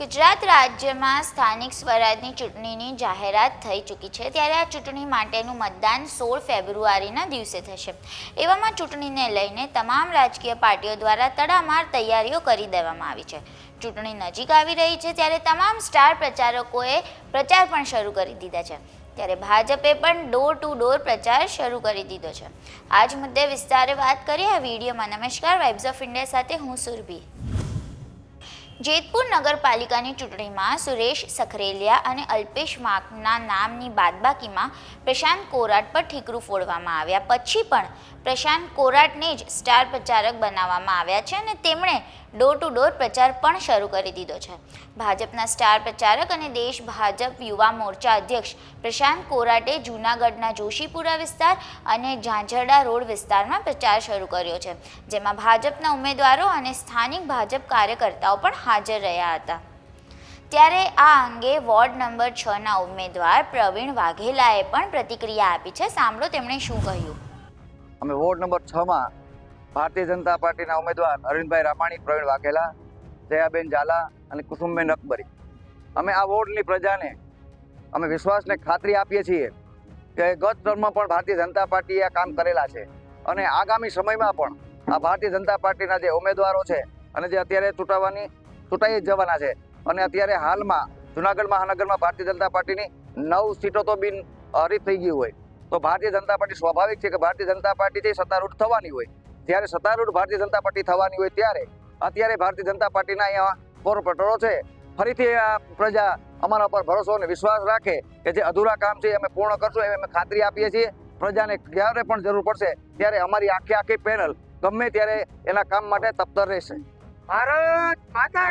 ગુજરાત રાજ્યમાં સ્થાનિક સ્વરાજની ચૂંટણીની જાહેરાત થઈ ચૂકી છે ત્યારે આ ચૂંટણી માટેનું મતદાન સોળ ફેબ્રુઆરીના દિવસે થશે. એવામાં ચૂંટણીને લઈને તમામ રાજકીય પાર્ટીઓ દ્વારા તડામાર તૈયારીઓ કરી દેવામાં આવી છે. ચૂંટણી નજીક આવી રહી છે ત્યારે તમામ સ્ટાર પ્રચારકોએ પ્રચાર પણ શરૂ કરી દીધા છે. ત્યારે ભાજપે પણ ડોર ટુ ડોર પ્રચાર શરૂ કરી દીધો છે. આ જ મુદ્દે વિસ્તારે વાત કરીએ આ વિડીયોમાં. નમસ્કાર વાઇબ્સ ઓફ ઇન્ડિયા સાથે હું સુરભી. જેતપુર નગરપાલિકાની ચૂંટણીમાં સુરેશ સખરેલિયા અને અલ્પેશ માકના નામની બાદબાકીમાં પ્રશાંત કોરાટ પર ઠીકરું ફોડવામાં આવ્યા. પછી પણ પ્રશાંત કોરાટને જ સ્ટાર પ્રચારક બનાવવામાં આવ્યા છે અને તેમણે ડોર ટુ ડોર પ્રચાર પણ શરૂ કરી દીધો છે. ભાજપના સ્ટાર પ્રચારક અને દેશ ભાજપ યુવા મોરચા અધ્યક્ષ પ્રશાંત કોરાટે જૂનાગઢના જોશીપુરા વિસ્તાર અને ઝાંઝરડા રોડ વિસ્તારમાં પ્રચાર શરૂ કર્યો છે, જેમાં ભાજપના ઉમેદવારો અને સ્થાનિક ભાજપ કાર્યકર્તાઓ પણ હાજર રહ્યા હતા. ત્યારે આ અંગે વોર્ડ નંબર છના ઉમેદવાર પ્રવીણ વાઘેલાએ પણ પ્રતિક્રિયા આપી છે. સાંભળો તેમણે શું કહ્યું. અમે વોર્ડ નંબર છ માં ભારતીય જનતા પાર્ટીના ઉમેદવાર અરવિંદભાઈ રામાણી, પ્રવીણ વાઘેલા, જયાબેન ઝાલા અને કુસુમબેન અકબરી. અમે આ વોર્ડની પ્રજાને અમે વિશ્વાસને ખાતરી આપીએ છીએ કે ગત ટર્મમાં પણ ભારતીય જનતા પાર્ટીએ આ કામ કરેલા છે. અને આગામી સમયમાં પણ આ ભારતીય જનતા પાર્ટીના જે ઉમેદવારો છે અને જે અત્યારે ચૂંટાવાની, ચૂંટાઈ જવાના છે અને અત્યારે હાલમાં જુનાગઢ મહાનગરમાં ભારતીય જનતા પાર્ટીની નવ સીટો તો બિન હરીફ થઈ ગઈ હોય. તો ભારતીય જનતા પાર્ટી સ્વાભાવિક છે કે ભારતીય જનતા પાર્ટી છે સત્તારૂઢ થવાની હોય, જ્યારે સત્તારૂઢ ભારતીય જનતા પાર્ટી થવાની હોય ત્યારે અત્યારે ભારતીય જનતા પાર્ટીના અહીંયા કોર્પોરેટરો છે. ફરીથી આ પ્રજા અમારા પર ભરોસો અને વિશ્વાસ રાખે કે જે અધૂરા કામ છે એ અમે પૂર્ણ કરશું, એવી અમે ખાતરી આપીએ છીએ. પ્રજાને ક્યારે પણ જરૂર પડશે ત્યારે અમારી આખી આખી પેનલ ગમે ત્યારે એના કામ માટે તપ્તર રહેશે. ભારત માતા